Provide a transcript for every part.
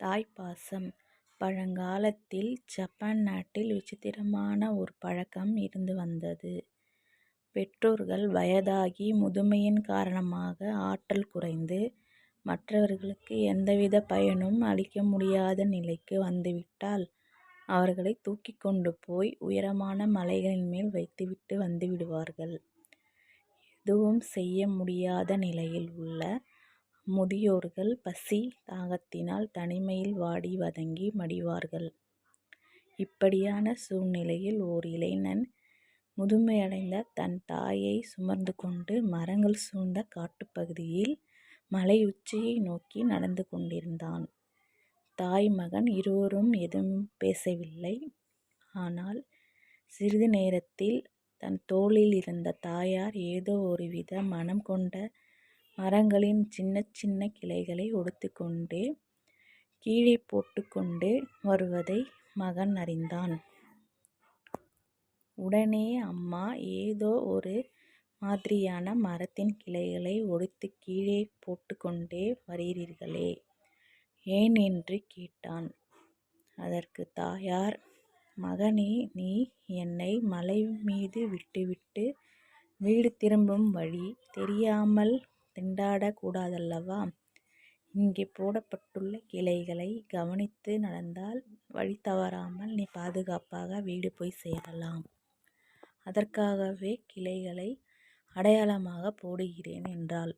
தாய்ப்பாசம் பழங்காலத்தில் ஜப்பான் நாட்டில் விசித்திரமான ஒரு பழக்கம் இருந்து வந்தது. பெற்றோர்கள் வயதாகி முதுமையின் காரணமாக ஆற்றல் குறைந்து மற்றவர்களுக்கு எந்தவித பயனும் அளிக்க முடியாத நிலைக்கு வந்துவிட்டால் அவர்களை தூக்கி கொண்டு போய் உயரமான மலைகளின் மேல் வைத்துவிட்டு வந்துவிடுவார்கள். எதுவும் செய்ய முடியாத நிலையில் உள்ள முதியோர்கள் பசி தாகத்தினால் தனிமையில் வாடி வதங்கி மடிவார்கள். இப்படியான சூழ்நிலையில் ஓர் இளைஞன் முதுமையடைந்த தன் தாயை சுமர்ந்து கொண்டு மரங்கள் சூழ்ந்த காட்டுப்பகுதியில் மலை உச்சியை நோக்கி நடந்து கொண்டிருந்தான். தாய் மகன் இருவரும் எதுவும் பேசவில்லை. ஆனால் சிறிது நேரத்தில் தன் தோளில் இருந்த தாயார் ஏதோ ஒருவித மனம் கொண்ட மரங்களின் சின்ன சின்ன கிளைகளை ஒடித்துக்கொண்டே கீழே போட்டுக்கொண்டு வருவதை மகன் அறிந்தான். உடனே அம்மா ஏதோ ஒரு மாதிரியான மரத்தின் கிளைகளை ஒடித்துக் கீழே போட்டுக்கொண்டே வருகிறீர்களே ஏன்? என்று கேட்டான். அதற்குத் தாயார் மகனே நீ என்னை மலை மீது விட்டுவிட்டு வீடு திரும்பும் வழி தெரியாமல் திண்டாடக் கூடாதல்லவா? இங்கே போடப்பட்டுள்ள கிளைகளை கவனித்து நடந்தால் வழி தவறாமல் நீ பாதுகாப்பாக வீடு போய்ச் சேரலாம். அதற்காகவே கிளைகளை அடையாளமாகப் போடுகிறேன் என்றாள்.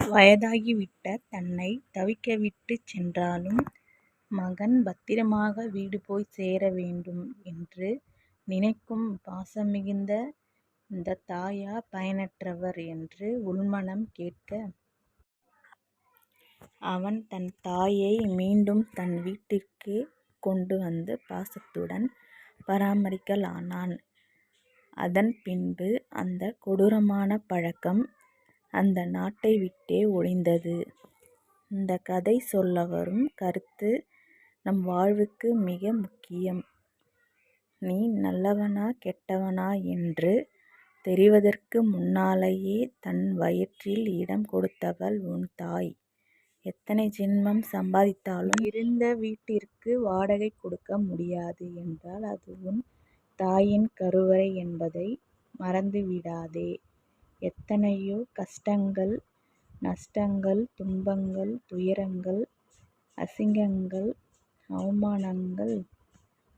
வயதாகிவிட்ட தன்னைத் தவிக்கவிட்டுச் சென்றாலும் மகன் பத்திரமாக வீடு போய்ச் சேர வேண்டும் என்று நினைக்கும் பாசமிகுந்த இந்த தாயா பயனற்றவர் என்று உள்மனம் கேட்க அவன் தன் தாயை மீண்டும் தன் வீட்டிற்கே கொண்டு வந்து பாசத்துடன் பராமரிக்கலானான். அதன் பின்பு அந்த கொடூரமான பழக்கம் அந்த நாட்டை விட்டே ஒழிந்தது. இந்த கதை சொல்ல வரும் கருத்து நம் வாழ்வுக்கு மிக முக்கியம். நீ நல்லவனா கெட்டவனா என்று தெரிவதற்கு முன்னாலேயே தன் வயிற்றில் இடம் கொடுத்தவள் உன் தாய். எத்தனை ஜென்மம் சம்பாதித்தாலும் இருந்த வீட்டிற்கு வாடகை கொடுக்க முடியாது என்றால் அது உன் தாயின் கருவறை என்பதை மறந்துவிடாதே. எத்தனையோ கஷ்டங்கள் நஷ்டங்கள் துன்பங்கள் துயரங்கள் அசிங்கங்கள் அவமானங்கள்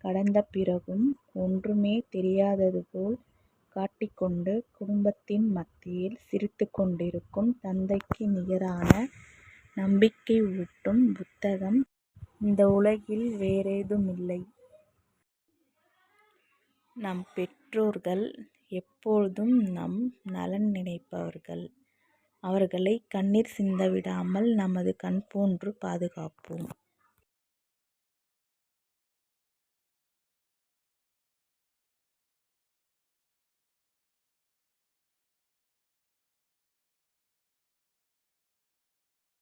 கடந்த பிறகும் ஒன்றுமே தெரியாதது போல் காட்டிக்கொண்டு குடும்பத்தின் மத்தியில் சிரித்துக் கொண்டிருக்கும் தந்தைக்கு நிகரான நம்பிக்கை ஊட்டும் புத்தகம் இந்த உலகில் வேறேதுமில்லை. நம் பெற்றோர்கள் எப்போதும் நம் நலன் நினைப்பவர்கள். அவர்களை கண்ணீர் சிந்த விடாமல் நமது கண் போன்று பாதுகாப்போம்.